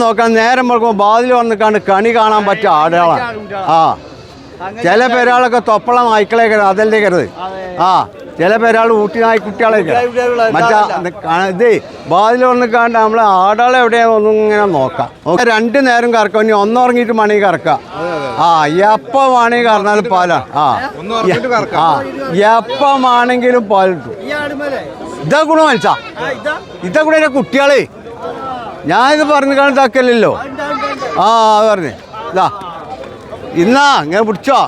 നോക്കാൻ നേരം മുഴക്കുമ്പോൾ ബാതിൽ വന്നിക്കാണ്ട് കണി കാണാൻ പറ്റിയ ആടുകളാണ് ആ. ചില പേരാളൊക്കെ തൊപ്പള കരുത് അതല്ലേ കരുത്. ആ ചില പേരാൾ ഊട്ടി നായ്ക്കുട്ടികളേക്ക് മറ്റാ ഇത് ബാതിൽ വന്നിക്കാണ്ട് നമ്മൾ ആടുകളെ എവിടെയാ ഒന്നും ഇങ്ങനെ നോക്കാം. രണ്ടു നേരം കറക്കാം. ഇനി ഒന്നുറങ്ങിയിട്ട് മണി കറക്കാം. ആ എപ്പം വേണമെങ്കിൽ കറന്നാലും പാലാണ് ആ. ആ എപ്പം വേണമെങ്കിലും പാലിട്ടു. ഇതാ ഗുണം മനസ്സാ. ഇതാ. കൂടെ കുട്ടികളെ. ഞാനിത് പറഞ്ഞു കാണാക്കല്ലോ ആ അത് പറഞ്ഞേ. ഇതാ. ഇന്നാ ഇങ്ങനെ പിടിച്ചോ.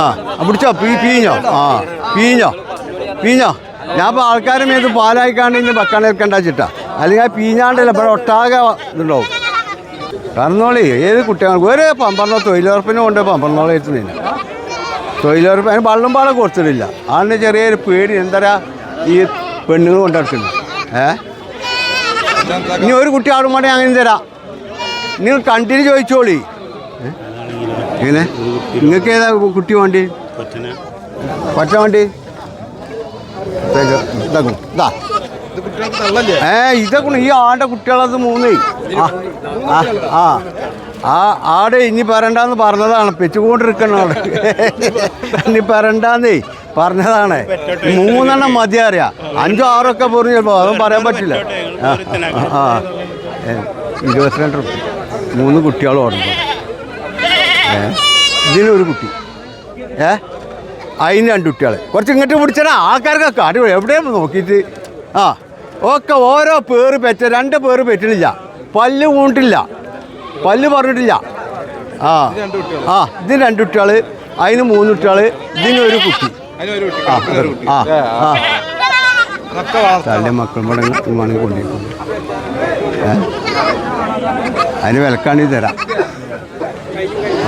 ആ ആ, പിടിച്ചോ. പീ പീഞ്ഞോ. ആ പീഞ്ഞോ. പീഞ്ഞോ. ഞാൻ ഇപ്പോൾ ആൾക്കാരെ മേത്ത് പാലായിക്കാണ്ട് ഇനി വെക്കാൻ വെക്കണ്ട ചിട്ടാ അല്ലെങ്കിൽ ആ പീഞ്ഞാണ്ടല്ല ഇവിടെ ഒട്ടാകെ ഇതുണ്ടാവും. കറന്നോളി ഏത് കുട്ടികൾക്ക്. ഒരു പമ്പറിനോ തൊഴിലുറപ്പിനും കൊണ്ട് പമ്പറിനോളം എത്തുന്നില്ല തൊഴിലുറപ്പ് അതിന് വള്ളം പാളം കൊടുത്തിട്ടില്ല. അതിന് ചെറിയൊരു പേടി എന്താ ഈ പെണ്ണുങ്ങൾ കൊണ്ടെടുക്കുന്നത്? ഏ? ഇനി ഒരു കുട്ടി ആടും വേണ്ടി അങ്ങനെ തരാം. നിങ്ങൾ കണ്ടിന് ചോദിച്ചോളി? എങ്ങനെ? നിങ്ങൾക്ക് ഏതാ കുട്ടി വേണ്ടി? പറ്റ വേണ്ടി? ഇതാക്കും. ഇതാ. ഏ ഇതൊക്കെ. ഈ ആടെ കുട്ടികളത് മൂന്ന്. ആ ആ ആ. ആ ആട് ഇനി പറയണ്ടെന്ന് പറഞ്ഞതാണ്. പെച്ചുകൊണ്ടിരിക്കണോ ഇനി പറയണ്ടെന്നേ. പറഞ്ഞതാണ്. മൂന്നെണ്ണം മതി അറിയാം. അഞ്ചോ ആറോ ഒക്കെ പറഞ്ഞു ചിലപ്പോൾ പറയാൻ പറ്റില്ല. ഇരുപത്തിരണ്ട് മൂന്ന് കുട്ടികളും ഓടുന്നു ഏ ഇതിനൊരു കുട്ടി. ഏ അതിന് രണ്ട് കുട്ടികൾ കുറച്ച് ഇങ്ങോട്ട് പിടിച്ചാൽ ആൾക്കാർക്കൊക്കെ അടിപൊളി. എവിടെയാണ് നോക്കിയിട്ട്? ആ ഒക്കെ ഓരോ പേര് പെറ്റ രണ്ട് പേര് പെറ്റില്ല പല്ല് കൂണ്ടില്ല പല്ല് പറഞ്ഞിട്ടില്ല. ആ ആ ഇതിന് രണ്ട് കുട്ടികൾ അതിന് മൂന്ന് കുട്ടികൾ ഇതിനൊരു കുട്ടി. ആ ആ. തള്ളി മക്കൾ ഇവിടെ വേണമെങ്കിൽ കൊണ്ടിരിക്കും. ഏ? അതിന് വിലക്കാണി തരാം.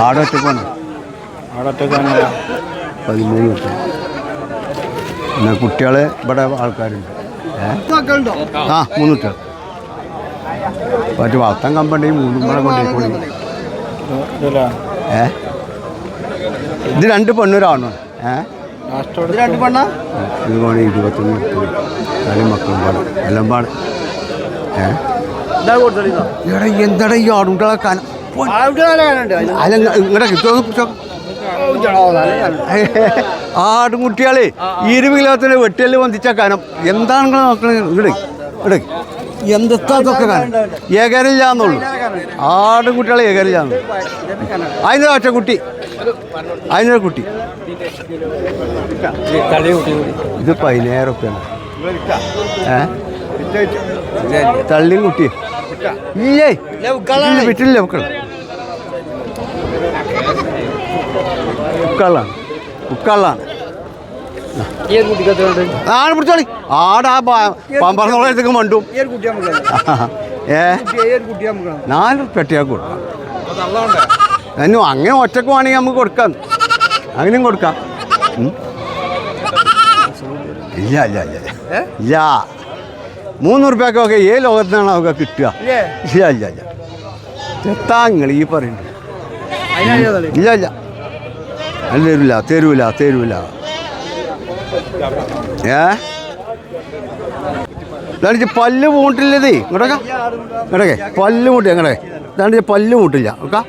ആടൊറ്റ പോണം പതിമൂന്ന് കുട്ടി. പിന്നെ കുട്ടികൾ ഇവിടെ ആൾക്കാരുണ്ട്. ആ മൂന്ന് കുട്ടികൾ. മറ്റു വളർത്താൻ കമ്പനി മൂന്നും കൂടെ കൊണ്ടിരിക്കും ഏ? ഇത് രണ്ട് പെണ്ണൊരാണോ ഏ? രണ്ട് പെണ്ണ ഇത് വേണേ ഇരുപത്തൊന്ന് കളി മക്കളും പാടും. എല്ലാം പാടും. ഏ? എടാ എന്താടാ ഈ ആടുകളെ കാലം അല്ല ഇങ്ങടെ കിട്ടുമോ ആടുംകുട്ടികളെ ഇരുപത് കിലോത്തിന് വെട്ടിയൽ വന്നിച്ച കാനം. എന്താണ് നോക്കണത്? ഇവിടെ ഇവിടെ എന്തൊക്കെ കാനം ഏകരില്ലാന്നുള്ളൂ ആടുംകുട്ടികളെ ഏകരില്ലാന്നു അതിനൊരു ഒറ്റ കുട്ടി. അതിനൊരു കുട്ടി. ഇത് പതിനായിരം റുപ്യാണ് ഏ? തള്ളിയും കുട്ടി ഇല്ലേ? വിട്ടില്ല മക്കൾ ഉക്കാളാണ്. ഉക്കാളാണ്. ആട് പിടിച്ചോളി. ആടാ പമ്പറന്നോളത്തേക്ക് മണ്ടും. ഏ? നാല് പെട്ടിയാക്ക് കൊടുക്കാം. എന്നു അങ്ങനെ ഒറ്റയ്ക്ക് വേണമെങ്കിൽ നമുക്ക് കൊടുക്കാം. അങ്ങനെയും കൊടുക്കാം. ഇല്ല ഇല്ല ഇല്ല ഇല്ല. മൂന്ന് റുപ്യൊക്കെ ഏ ലോകത്തിനാണ് അവർക്ക് കിട്ടുക. ഇല്ല? ഇല്ല ഇല്ല തെത്താങ്ങൾ ഈ പറയുന്നത് ഇല്ല ഇല്ല. അല്ല തരൂല തരൂല തരൂല. ഏ? ഇതാണ് പല്ല് പൂട്ടില്ലതേ ഇങ്ങോട്ടൊക്കെ. ഇങ്ങോട്ടൊക്കെ. പല്ല് പൂട്ടി അങ്ങടെ ഇതാണ് പല്ല് പൂട്ടില്ല ഓക്കാ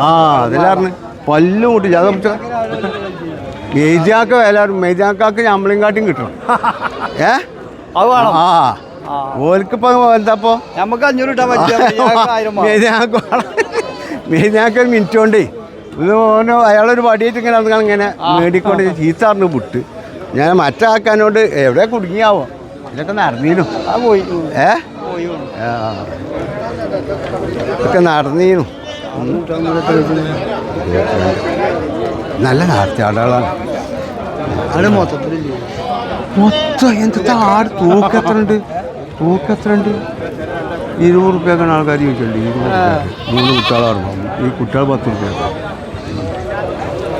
ആ അതിലാറിന് പല്ല് പൂട്ടില്ല അത് നമുക്ക് മെയ്ജാക്ക എല്ലാവരും മെയ്ജാക്കാക്ക് ഞമ്മളും കാട്ടിയും കിട്ടണം. ഏ? അത് വേണം. ആ. ഓൽക്കിപ്പോ എന്താപ്പോ നമുക്ക് അഞ്ഞൂറ് ആയിരം മെയ്നാക്ക് ഒരു മിനിറ്റ് കൊണ്ടേ. ഇത് ഓനോ അയാളൊരു വടിയേറ്റ് ഇങ്ങനെ ഇങ്ങനെ മേടിക്കൊണ്ടേ ചീത്താറിന് വിട്ട്. ഞാൻ മറ്റാക്കാനോട് എവിടെ കുടുങ്ങിയാവോ? ഇതൊക്കെ നടന്നീനു. ആ പോയി. ഏ. ഇതൊക്കെ നടന്നീനു. നല്ല മൊത്തത്തിലില്ലേ? മൊത്തം എന്താ ആട് തൂക്കം എത്ര ഉണ്ട്? തൂക്കം എത്ര ഉണ്ട്? ഇരുപത് റുപ്യക്കാണ് ആൾക്കാർ ചോദിച്ചിട്ടുണ്ട് ഇരുപത് മൂന്ന് കുട്ടികളാണ്. ഈ കുട്ടികൾ പത്ത് റുപ്യ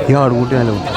ഈ ആടുകൂട്ടി നല്ല കുട്ടി.